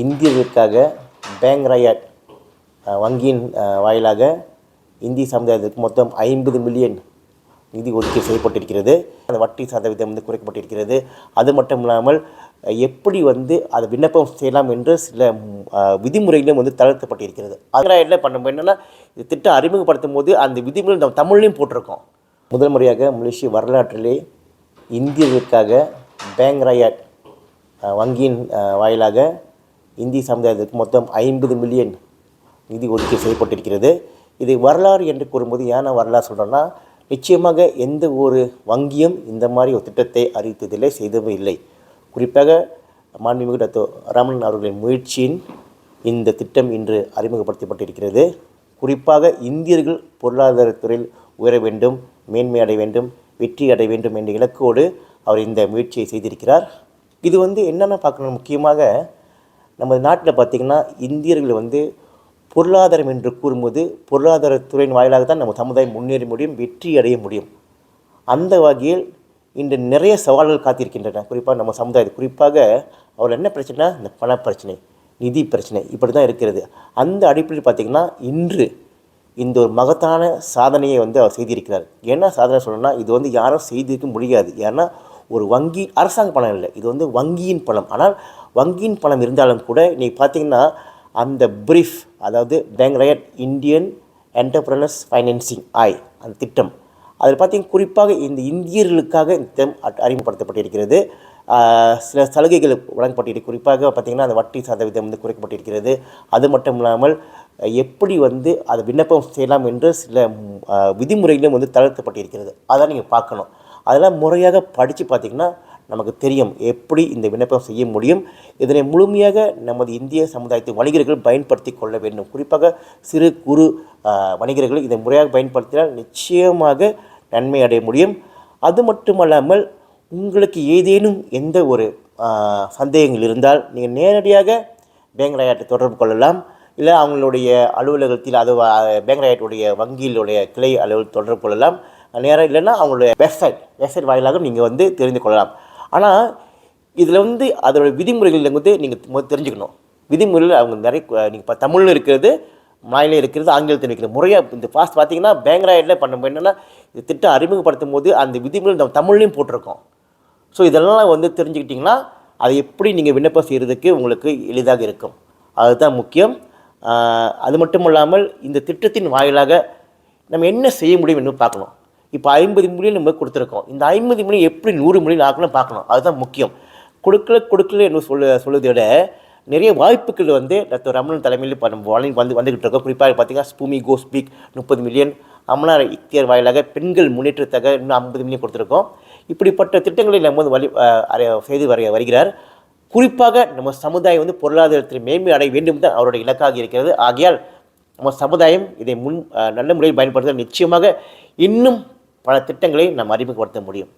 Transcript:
இந்தியர்களுக்காக bank riot வங்கியின் வாயிலாக இந்திய சமுதாயத்திற்கு மொத்தம் ஐம்பது மில்லியன் நிதி ஒதுக்கீடு செய்யப்பட்டிருக்கிறது. அந்த வட்டி சதவீதம் வந்து குறைக்கப்பட்டிருக்கிறது. அது மட்டும் இல்லாமல் எப்படி வந்து அதை விண்ணப்பம் செய்யலாம் என்று சில விதிமுறைகளும் வந்து தளர்த்தப்பட்டிருக்கிறது. அதனால் என்ன பண்ண என்னென்னா இது திட்டம் அறிமுகப்படுத்தும் போது அந்த விதிமுறை நம்ம தமிழ்லையும் போட்டிருக்கோம். முதல் முறையாக மலேசிய வரலாற்றிலே இந்தியர்களுக்காக பேங்க் ராயட் வங்கியின் வாயிலாக இந்திய சமுதாயத்திற்கு மொத்தம் ஐம்பது மில்லியன் நிதி ஒதுக்கீடு செய்யப்பட்டிருக்கிறது. இது வரலாறு என்று கூறும்போது ஏன் வரலாறு சொல்கிறேன்னா நிச்சயமாக எந்த ஒரு வங்கியும் இந்த மாதிரி ஒரு திட்டத்தை அறிவித்ததில்லை செய்ததும் இல்லை. குறிப்பாக மாண்புமிகு டாக்டர் ராமன் அவர்களின் முயற்சியின் இந்த திட்டம் இன்று அறிமுகப்படுத்தப்பட்டிருக்கிறது. குறிப்பாக இந்தியர்கள் பொருளாதாரத்துறையில் உயர வேண்டும் மேன்மை அடைய வேண்டும் வெற்றி அடைய வேண்டும் என்ற இலக்கோடு அவர் இந்த முயற்சியை செய்திருக்கிறார். இது வந்து என்னென்ன பார்க்கணும்? முக்கியமாக நம்ம நாட்டில் பார்த்திங்கன்னா இந்தியர்கள் வந்து பொருளாதாரம் என்று கூறும்போது பொருளாதாரத்துறையின் வாயிலாக தான் நம்ம சமுதாயம் முன்னேற முடியும் வெற்றி அடைய முடியும். அந்த வகையில் இன்று நிறைய சவால்கள் காத்திருக்கின்றன. குறிப்பாக நம்ம சமுதாயத்தில். குறிப்பாக அவர் என்ன பிரச்சனைனா இந்த பண பிரச்சனை நிதி பிரச்சனை இப்படி தான் இருக்கிறது. அந்த அடிப்படையில் பார்த்திங்கன்னா இன்று இந்த ஒரு மகத்தான சாதனையை வந்து அவர் செய்திருக்கிறார். என்ன சாதனை சொல்லணும்னா இது வந்து யாரும் செய்திருக்க முடியாது. ஏன்னா ஒரு வங்கி அரசாங்க பணம் இல்லை. இது வந்து வங்கியின் பணம். ஆனால் வங்கியின் பணம் இருந்தாலும் கூட இன்றைக்கி பார்த்தீங்கன்னா அந்த பிரீஃப் அதாவது பேங்க் ரயட் இந்தியன் என்டர்பிரனர்ஸ் ஃபைனான்சிங் ஆய் அந்த திட்டம். அதில் பார்த்தீங்கன்னா குறிப்பாக இந்த இந்தியர்களுக்காக இந்த திட்டம் அட்- அறிமுகப்படுத்தப்பட்டிருக்கிறது. சில சலுகைகள் வழங்கப்பட்டிருக்கு. குறிப்பாக பார்த்திங்கன்னா அந்த வட்டி சதவீதம் வந்து குறைக்கப்பட்டிருக்கிறது. அது மட்டும் இல்லாமல் எப்படி வந்து அதை விண்ணப்பம் செய்யலாம் என்று சில விதிமுறைகளும் வந்து தளர்த்தப்பட்டிருக்கிறது. அதான் நீங்கள் பார்க்கணும். அதெல்லாம் முறையாக படித்து பார்த்திங்கன்னா நமக்கு தெரியும் எப்படி இந்த விண்ணப்பம் செய்ய முடியும். இதனை முழுமையாக நமது இந்திய சமுதாயத்தின் வணிகர்கள் பயன்படுத்தி கொள்ள வேண்டும். குறிப்பாக சிறு குறு வணிகர்கள் இதை முறையாக பயன்படுத்தினால் நிச்சயமாக நன்மை அடைய முடியும். அது மட்டுமல்லாமல் உங்களுக்கு ஏதேனும் எந்த ஒரு சந்தேகங்கள் இருந்தால் நீங்கள் நேரடியாக பேங்க் ராயட்டை தொடர்பு கொள்ளலாம். இல்லை அவங்களுடைய அலுவலகத்தில் அது பேங்க் ராயட்டுடைய வங்கியிலுடைய கிளை அலுவலகம் தொடர்பு கொள்ளலாம். நேராக இல்லைன்னா அவங்களுடைய வெப்சைட் வெப்சைட் வாயிலாக நீங்கள் வந்து தெரிந்து கொள்ளலாம். ஆனால் இதில் வந்து அதோட விதிமுறைகள் வந்து நீங்கள் தெரிஞ்சுக்கணும். விதிமுறையில் அவங்க நிறைய நீங்கள் இப்போ தமிழில் இருக்கிறது மாயில இருக்கிறது ஆங்கிலத்தில் இருக்கிறது. முறையாக இந்த ஃபாஸ்ட் பார்த்தீங்கன்னா பேங்க்ராய்டில் பண்ணும்போது என்னென்னா இந்த திட்டம் அறிமுகப்படுத்தும் போது அந்த விதிமுறை நம்ம தமிழ்லையும் போட்டிருக்கோம். ஸோ இதெல்லாம் வந்து தெரிஞ்சுக்கிட்டிங்கன்னா அதை எப்படி நீங்கள் விண்ணப்பம் செய்கிறதுக்கு உங்களுக்கு எளிதாக இருக்கும். அதுதான் முக்கியம். அது மட்டும் இல்லாமல் இந்த திட்டத்தின் வாயிலாக நம்ம என்ன செய்ய முடியும் என்று பார்க்கணும். இப்போ ஐம்பது மில்லியன் நம்ம கொடுத்துருக்கோம். இந்த ஐம்பது மில்லியன் எப்படி நூறு மில்லியன் ஆக்கணும் பார்க்கணும். அதுதான் முக்கியம். கொடுக்கல கொடுக்கல என்று சொல்ல சொல்வதை விட நிறைய வாய்ப்புகள் வந்து டாக்டர் ரமணன் தலைமையில் இப்போ நம்ம வழங்கி வந்து வந்துக்கிட்டு இருக்கோம். குறிப்பாக பார்த்தீங்கன்னா ஸ்பூமி கோ ஸ்பீக் முப்பது மில்லியன் அமனார் இக்தியார் வாயிலாக பெண்கள் முன்னேற்றத்தக்க இன்னும் ஐம்பது மில்லியன் கொடுத்துருக்கோம். இப்படிப்பட்ட திட்டங்களை நம்ம வந்து வழி அறைய செய்து வர வருகிறார். குறிப்பாக நம்ம சமுதாயம் வந்து பொருளாதாரத்தில் மேன்மை அடைய வேண்டும் தான் அவருடைய இலக்காக இருக்கிறது. ஆகையால் நம்ம சமுதாயம் இதை முன் நல்ல முறையில் பயன்படுத்த நிச்சயமாக இன்னும் பல திட்டங்களை நாம் அறிமுகப்படுத்த முடியும்.